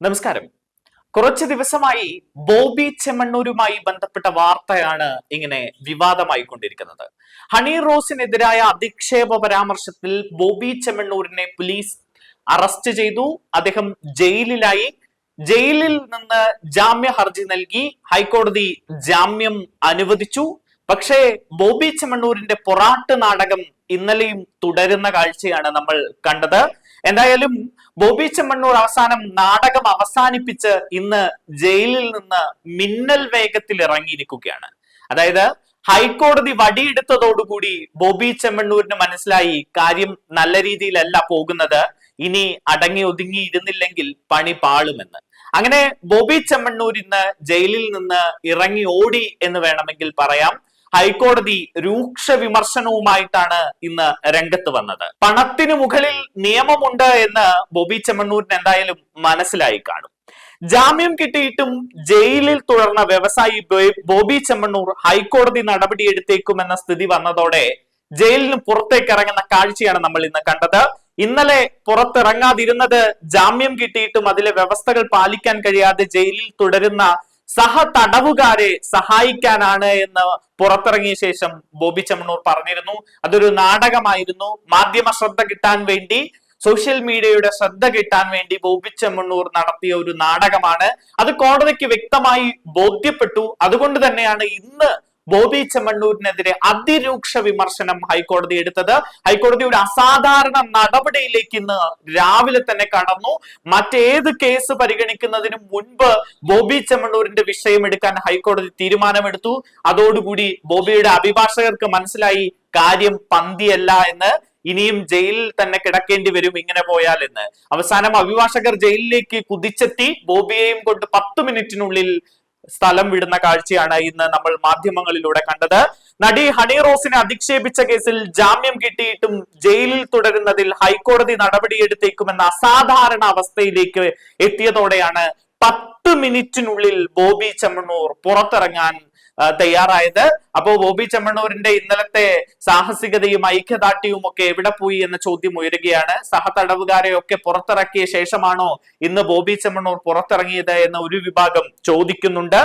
നമസ്കാരം. കുറച്ച് ദിവസമായി ബോബി ചെമ്മണ്ണൂരുമായി ബന്ധപ്പെട്ട വാർത്തയാണ് ഇങ്ങനെ വിവാദമായി കൊണ്ടിരിക്കുന്നത് ഹണി റോസിനെതിരായ അധിക്ഷേപ പരാമർശത്തിൽ ബോബി ചെമ്മണ്ണൂരിനെ പോലീസ് അറസ്റ്റ് ചെയ്തു. അദ്ദേഹം ജയിലിലായി. ജയിലിൽ നിന്ന് ജാമ്യ ഹർജി നൽകി. ഹൈക്കോടതി ജാമ്യം അനുവദിച്ചു. പക്ഷേ ബോബി ചെമ്മണ്ണൂരിന്റെ പൊറാട്ട് നാടകം ഇന്നലെയും തുടരുന്ന കാഴ്ചയാണ് നമ്മൾ കണ്ടത്. എന്തായാലും ബോബി ചെമ്മണ്ണൂർ അവസാനം നാടകം അവസാനിപ്പിച്ച് ഇന്ന് ജയിലിൽ നിന്ന് മിന്നൽ വേഗത്തിൽ ഇറങ്ങിയിരിക്കുകയാണ്. അതായത് ഹൈക്കോടതി വടിയെടുത്തതോടുകൂടി ബോബി ചെമ്മണ്ണൂരിന് മനസ്സിലായി കാര്യം നല്ല രീതിയിലല്ല പോകുന്നത്. ഇനി അടങ്ങി ഒതുങ്ങി ഇരുന്നില്ലെങ്കിൽ പണി പാളുമെന്ന്. അങ്ങനെ ബോബി ചെമ്മണ്ണൂർ ഇന്ന് ജയിലിൽ നിന്ന് ഇറങ്ങി ഓടി എന്ന് വേണമെങ്കിൽ പറയാം. ഹൈക്കോടതി രൂക്ഷ വിമർശനവുമായിട്ടാണ് ഇന്ന് രംഗത്ത് വന്നത്. പണത്തിന് മുകളിൽ നിയമമുണ്ട് എന്ന് ബോബി ചെമ്മണ്ണൂരിന് എന്തായാലും മനസ്സിലായി കാണും. ജാമ്യം കിട്ടിയിട്ടും ജയിലിൽ തുടർന്ന വ്യവസായി ബോബി ചെമ്മണ്ണൂർ ഹൈക്കോടതി നടപടിയെടുത്തേക്കുമെന്ന സ്ഥിതി വന്നതോടെ ജയിലിന് പുറത്തേക്ക് ഇറങ്ങുന്ന കാഴ്ചയാണ് നമ്മൾ ഇന്ന് കണ്ടത്. ഇന്നലെ പുറത്തിറങ്ങാതിരുന്നത് ജാമ്യം കിട്ടിയിട്ടും അതിലെ വ്യവസ്ഥകൾ പാലിക്കാൻ കഴിയാതെ ജയിലിൽ തുടരുന്ന സഹ തടവുകാരെ സഹായിക്കാനാണ് എന്ന് പുറത്തിറങ്ങിയ ശേഷം ബോബി ചെമ്മണ്ണൂർ പറഞ്ഞിരുന്നു. അതൊരു നാടകമായിരുന്നു. മാധ്യമ ശ്രദ്ധ കിട്ടാൻ വേണ്ടി സോഷ്യൽ മീഡിയയുടെ ശ്രദ്ധ കിട്ടാൻ വേണ്ടി ബോബി ചെമ്മണ്ണൂർ നടത്തിയ ഒരു നാടകമാണ്. അത് കോടതിക്ക് വ്യക്തമായി ബോധ്യപ്പെട്ടു. അതുകൊണ്ട് തന്നെയാണ് ഇന്ന് ബോബി ചെമ്മണ്ണൂരിനെതിരെ അതിരൂക്ഷ വിമർശനം ഹൈക്കോടതി എടുത്തത്. ഒരു അസാധാരണ നടപടിയിലേക്ക് ഇന്ന് രാവിലെ തന്നെ കടന്നു. മറ്റേത് കേസ് പരിഗണിക്കുന്നതിന് മുൻപ് ബോബി ചെമ്മണ്ണൂരിന്റെ വിഷയം എടുക്കാൻ ഹൈക്കോടതി തീരുമാനമെടുത്തു. അതോടുകൂടി ബോബിയുടെ അഭിഭാഷകർക്ക് മനസ്സിലായി കാര്യം പന്തിയല്ല എന്ന്. ഇനിയും ജയിലിൽ തന്നെ കിടക്കേണ്ടി വരും ഇങ്ങനെ പോയാൽ എന്ന്. അവസാനം അഭിഭാഷകർ ജയിലിലേക്ക് കുതിച്ചെത്തി. ബോബിയെയും കൊണ്ട് പത്ത് മിനിറ്റിനുള്ളിൽ സ്ഥലം വിടുന്ന കാഴ്ചയാണ് ഇന്ന് നമ്മൾ മാധ്യമങ്ങളിലൂടെ കണ്ടത്. നടി ഹണി റോസിനെ അധിക്ഷേപിച്ച കേസിൽ ജാമ്യം കിട്ടിയിട്ടും ജയിലിൽ തുടരുന്നതിൽ ഹൈക്കോടതി നടപടിയെടുത്തേക്കുമെന്ന അസാധാരണ അവസ്ഥയിലേക്ക് എത്തിയതോടെയാണ് പത്ത് മിനിറ്റിനുള്ളിൽ ബോബി ചെമ്മണ്ണൂർ പുറത്തിറങ്ങാൻ തയ്യാറായത്. അപ്പോ ബോബി ചെമ്മണ്ണൂരിന്റെ ഇന്നലത്തെ സാഹസികതയും ഐക്യദാർഢ്യവും ഒക്കെ എവിടെ പോയി എന്ന ചോദ്യം ഉയരുകയാണ്. സഹതടവുകാരെ ഒക്കെ പുറത്തിറക്കിയ ശേഷമാണോ ഇന്ന് ബോബി ചെമ്മണ്ണൂർ പുറത്തിറങ്ങിയത് എന്ന ഒരു വിഭാഗം ചോദിക്കുന്നുണ്ട്.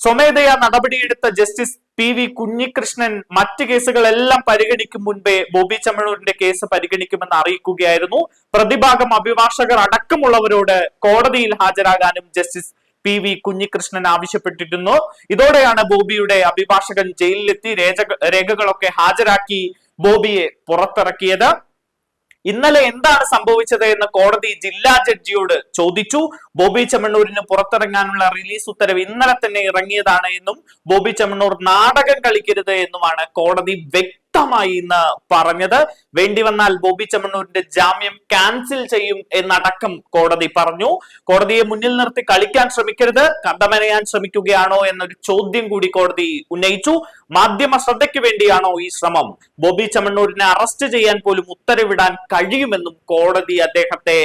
സ്വമേധയാ നടപടിയെടുത്ത ജസ്റ്റിസ് പി വി കുഞ്ഞികൃഷ്ണൻ മറ്റ് കേസുകളെല്ലാം പരിഗണിക്കും മുൻപേ ബോബി ചമ്മണൂരിന്റെ കേസ് പരിഗണിക്കുമെന്ന് അറിയിക്കുകയായിരുന്നു. പ്രതിഭാഗം അഭിഭാഷകർ അടക്കമുള്ളവരോട് കോടതിയിൽ ഹാജരാകാനും ജസ്റ്റിസ് പി വി കുഞ്ഞികൃഷ്ണൻ ആവശ്യപ്പെട്ടിരുന്നു. ഇതോടെയാണ് ബോബിയുടെ അഭിഭാഷകൻ ജയിലിലെത്തി രേഖകളൊക്കെ ഹാജരാക്കി ബോബിയെ പുറത്തിറക്കിയത്. ഇന്നലെ എന്താണ് സംഭവിച്ചത് എന്ന് കോടതി ജില്ലാ ജഡ്ജിയോട് ചോദിച്ചു. ബോബി ചെമ്മണ്ണൂരിന് പുറത്തിറങ്ങാനുള്ള റിലീസ് ഉത്തരവ് ഇന്നലെ തന്നെ ഇറങ്ങിയതാണ് എന്നും ബോബി ചെമ്മണ്ണൂർ നാടകം കളിക്കരുത് എന്നുമാണ് കോടതി വ്യക്തമായി ഇന്ന് പറഞ്ഞത്. വേണ്ടി വന്നാൽ ബോബി ചെമ്മണ്ണൂരിന്റെ ജാമ്യം ക്യാൻസൽ ചെയ്യും എന്നടക്കം കോടതി പറഞ്ഞു. കോടതിയെ മുന്നിൽ നിർത്തി കളിക്കാൻ ശ്രമിക്കരുത്. കണ്ടമനയാൻ ശ്രമിക്കുകയാണോ എന്നൊരു ചോദ്യം കൂടി കോടതി ഉന്നയിച്ചു. മാധ്യമ ശ്രദ്ധയ്ക്ക് വേണ്ടിയാണോ ഈ ശ്രമം? ബോബി ചെമ്മണ്ണൂരിനെ അറസ്റ്റ് ചെയ്യാൻ പോലും ഉത്തരവിടാൻ കഴിയുമെന്നും കോടതി അദ്ദേഹത്തെ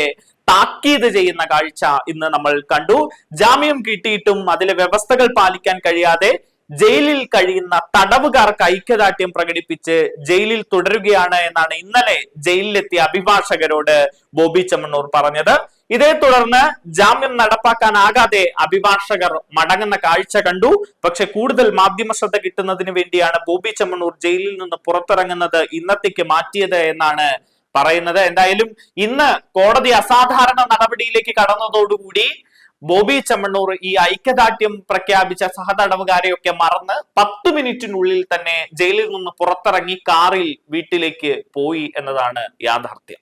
താക്കീത് ചെയ്യുന്ന കാഴ്ച ഇന്ന് നമ്മൾ കണ്ടു. ജാമ്യം കിട്ടിയിട്ടും അതിലെ വ്യവസ്ഥകൾ പാലിക്കാൻ കഴിയാതെ ജയിലിൽ കഴിയുന്ന തടവുകാർക്ക് ഐക്യദാർഢ്യം പ്രകടിപ്പിച്ച് ജയിലിൽ തുടരുകയാണ് എന്നാണ് ഇന്നലെ ജയിലിലെത്തിയ അഭിഭാഷകരോട് ബോബി ചെമ്മണ്ണൂർ പറഞ്ഞത്. ഇതേ തുടർന്ന് ജാമ്യം നടപ്പാക്കാനാകാതെ അഭിഭാഷകർ മടങ്ങുന്ന കാഴ്ച കണ്ടു. പക്ഷെ കൂടുതൽ മാധ്യമ ശ്രദ്ധ കിട്ടുന്നതിന് വേണ്ടിയാണ് ബോബി ചെമ്മണ്ണൂർ ജയിലിൽ നിന്ന് പുറത്തിറങ്ങുന്നത് ഇന്നത്തേക്ക് മാറ്റിയത് എന്നാണ് പറയുന്നത്. എന്തായാലും ഇന്ന് കോടതി അസാധാരണ നടപടിയിലേക്ക് കടന്നതോടുകൂടി ബോബി ചെമ്മണ്ണൂർ ഈ ഐക്യദാർഢ്യം പ്രഖ്യാപിച്ച സഹതടവുകാരെയൊക്കെ മറന്ന് പത്ത് മിനിറ്റിനുള്ളിൽ തന്നെ ജയിലിൽ നിന്ന് പുറത്തിറങ്ങി കാറിൽ വീട്ടിലേക്ക് പോയി എന്നതാണ് യാഥാർത്ഥ്യം.